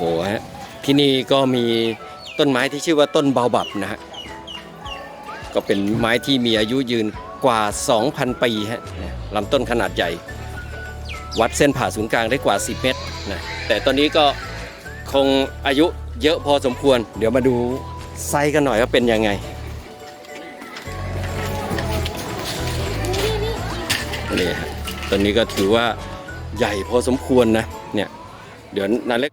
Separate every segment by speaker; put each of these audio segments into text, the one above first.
Speaker 1: หฮะที่นี่ก็มีต้นไม้ที่ชื่อว่าต้นเบาบับนะฮะก็เป็นไม้ที่มีอายุยืนกว่า 2,000 ปีฮะลำต้นขนาดใหญ่ วัดเส้นผ่าศูนย์กลางได้กว่า 10 เมตรนะแต่ตอนนี้ก็คงอายุเยอะพอสมควร เดี๋ยวมาดูไซกันหน่อยว่าเป็นยังไงนี่ฮะตอนนี้ก็ถือว่าใหญ่พอสมควรนะเนี่ยเดี๋ยวนาเล็ก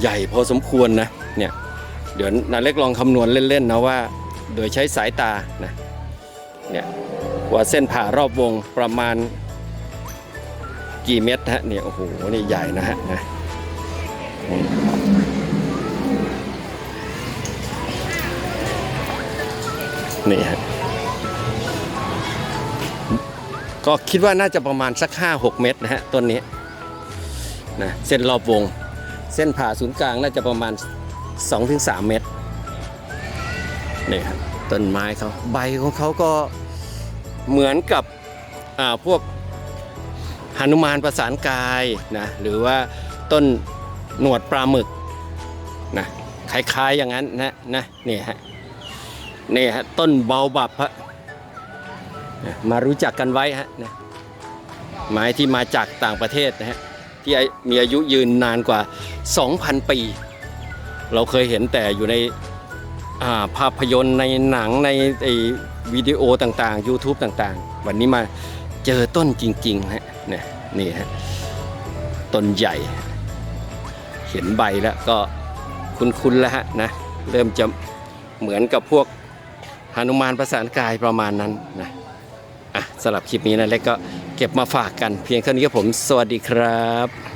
Speaker 1: ใหญ่พอสมควรนะเนี่ยเดี๋ยวนาเล็กลองคำนวณเล่นๆนะว่า โดยใช้สายตานะเนี่ยว่าเส้นผ่ารอบวงประมาณกี่เมตรฮะเนี่ยโอ้โหนี่ใหญ่นะฮะนะนี่ฮะก็คิดว่าน่าจะประมาณสัก 5-6 เมตรนะฮะต้นนี้นะเส้นรอบวง เส้นผ่าศูนย์กลางน่าจะประมาณ 2-3 เมตรนี่ครับต้นไม้เขาใบของเขาก็เหมือนกับอ่าพวกหนุมานประสานกายนะหรือว่าต้นหนวดปลาหมึกนะคล้ายๆอย่างนั้นนะนะนี่ฮะนี่ฮะต้นเบาบับฮะนะมารู้จักกันไว้ฮะนะไม้ที่มาจากต่างประเทศนะฮะ ที่มีอายุยืนนานกว่า 2,000 ปี เราเคยเห็นแต่อยู่ในาภาพยนตร์ในหนังในไอวิดีโอต่างๆ YouTube ต่างๆ วันนี้มาเจอต้นจริงๆฮะเนี่ยนี่ฮะต้นใหญ่ เห็นใบแล้วก็คุ้นๆแล้วฮะนะเริ่มจะเหมือนกับพวกหนุมานประสานกายประมาณนั้นนะอะสำหรับคลิปนี้นะเล็กก็ เก็บมาฝากกัน เพียงเท่านี้ครับผม สวัสดีครับ